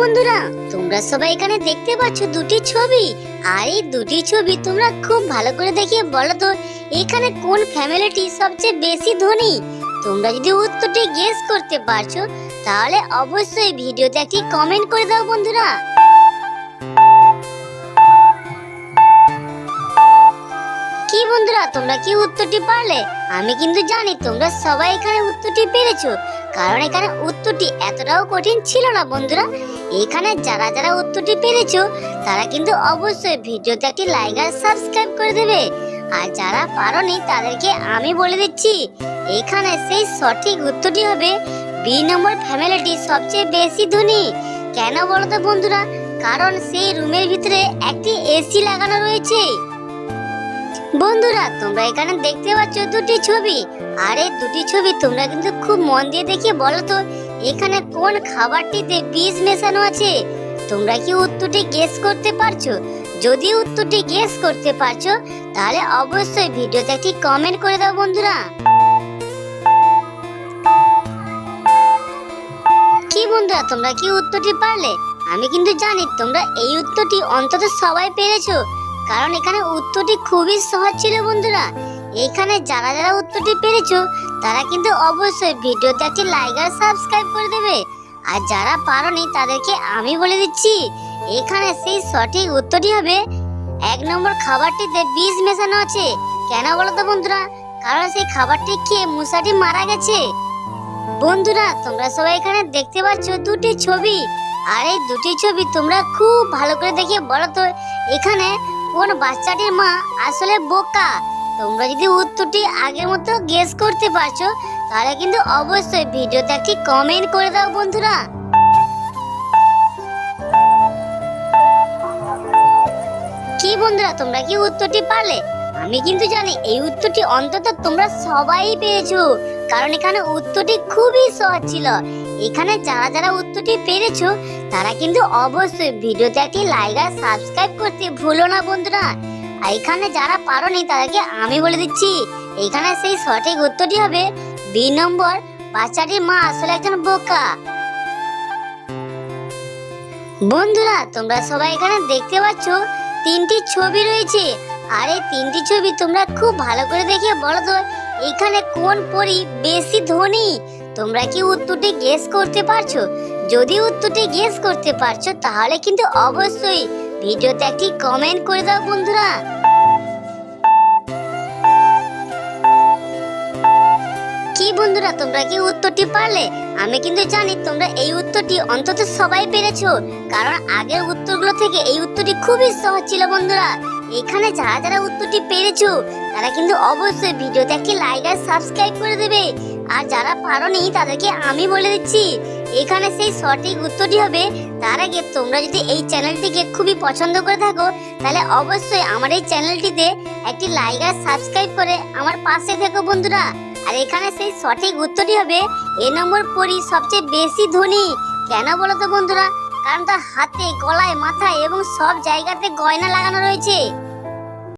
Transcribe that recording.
বন্ধুরা, তোমরা সবাই এখানে দেখতে পাচ্ছ দুটি ছবি। আর এই দুটি ছবি তোমরা খুব ভালো করে দেখিয়ে বলো তো, এখানে কোন ফ্যামিলিটি সবচেয়ে বেশি ধনী? তোমরা যদি উত্তরটি গেস করতে পারছ, তাহলে অবশ্যই ভিডিওতে একটি কমেন্ট করে দাও বন্ধুরা। কি বন্ধুরা, তোমরা কি উত্তরটি পারলে? আমি কিন্তু জানি তোমরা সবাই এখানে উত্তরটি পেরেছ, কারণ এখানে উত্তরটি এতটাও কঠিন ছিল না বন্ধুরা। এখানে যারা যারা উত্তরটি পেরেছ, তারা কিন্তু অবশ্যই ভিডিওতে একটি লাইক আর সাবস্ক্রাইব করে দেবে। আর যারা পারোনি, তাদেরকে আমি বলে দিচ্ছি, এখানে সেই সঠিক উত্তরটি হবে বি নম্বর ফ্যামিলিটি সবচেয়ে বেশি ধনী। কেন বলো তো বন্ধুরা? কারণ সেই রুমের ভিতরে একটি এসি লাগানো রয়েছে। বন্ধুরা, তোমরা এখানে দেখতে পাচ্ছ দুটি ছবি। আর এই দুটি ছবি তোমরা কিন্তু খুব মন দিয়ে দেখে বলো তো এখানে কোন খাবারটিতে বীজ মেশানো আছে? তোমরা কি উত্তরটি গেস করতে পারছ? যদি উত্তরটি গেস করতে পারছ, তাহলে অবশ্যই ভিডিওতে একটি কমেন্ট করে দাও বন্ধুরা। কি বন্ধুরা, তোমরা কি উত্তরটি পারলে? আমি কিন্তু জানি, তোমরা এই উত্তরটি অন্তত সবাই পেরেছ। কারণ এখানে উত্তরটি খুবই সহজ ছিল বন্ধুরা। এখানে যারা যারা উত্তরটি পেরেছ, তারা কিন্তু অবশ্যই ভিডিওতে একটি লাইক আর সাবস্ক্রাইব আর যারা পারোনি তাদেরকে আমি বলে দিচ্ছি, এখানে সেই সঠিক উত্তরটি হবে, এক নম্বর খাবারটিতে বীজ মেশানো আছে। কেন বলো তো বন্ধুরা? কারণ সেই খাবারটি খেয়ে মশাটি মারা গেছে। বন্ধুরা, তোমরা সবাই এখানে দেখতে পাচ্ছ দুটি ছবি। আর এই দুটি ছবি তোমরা খুব ভালো করে দেখে বলো তো, এখানে কোন বাচ্চাটির মা আসলে বোকা? তোমরা যদি উত্তরটি আগের মতো গেস করতে পারছ তাহলে কিন্তু অবশ্যই ভিডিওতে একটি কমেন্ট করে দাও, বন্ধুরা। কি বন্ধুরা, তোমরা কি উত্তরটি পারলে? আমি কিন্তু জানি এই উত্তরটি অন্তত তোমরা সবাই পেয়েছ, কারণ এখানে উত্তরটি খুবই সহজ ছিল। এখানে যারা যারা উত্তরটি পেরেছ, তারা কিন্তু অবশ্যই ভিডিওতে একটি লাইক আর সাবস্ক্রাইব করতে ভুলো না, বন্ধুরা। এখানে যারা পারোনি, তাদেরকে আমি বলে দিচ্ছি, এখানে সেই সঠিক উত্তরটি হবে বি নম্বর, বাচ্চাটির মা আসলে একজন বোকা। বন্ধুরা, তোমরা সবাই এখানে দেখতে পাচ্ছ, তিনটি ছবি রয়েছে। আর এই তিনটি ছবি তোমরা খুব ভালো করে দেখে বলো তো, এখানে কোন পরি বেশি ধনী? তোমরা কি উত্তরটি গেস করতে পারছ? যদি উত্তরটি গেস করতে পারছ, তাহলে কিন্তু অবশ্যই ভিডিওতে একটি কমেন্ট করে দাও বন্ধুরা। কি বন্ধুরা, তোমরা কি উত্তরটি পারলে? আমি কিন্তু জানি তোমরা এই উত্তরটি অন্তত সবাই পেরেছ, কারণ আগের উত্তরগুলো থেকে এই উত্তরটি খুবই সহজ ছিল বন্ধুরা। এখানে যারা যারা উত্তরটি পেরেছ, তারা কিন্তু অবশ্যই ভিডিওতে একটি লাইক আর সাবস্ক্রাইব করে দেবে। আর যারা পারোনি, তাদেরকে আমি বলে দিচ্ছি, এখানে সেই সঠিক উত্তরটি হবে। তার আগে তোমরা যদি এই চ্যানেলটিকে খুবই পছন্দ করে থাকো, তাহলে অবশ্যই আমার এই চ্যানেলটিতে একটি লাইক আর সাবস্ক্রাইব করে আমার পাশে থেকো বন্ধুরা। আর এখানে সেই সঠিক উত্তরটি হবে এ নম্বর পরি সবচেয়ে বেশি ধনী। কেন বলো তো বন্ধুরা? কারণ তার হাতে, গলায়, মাথায় এবং সব জায়গাতে গয়না লাগানো রয়েছে।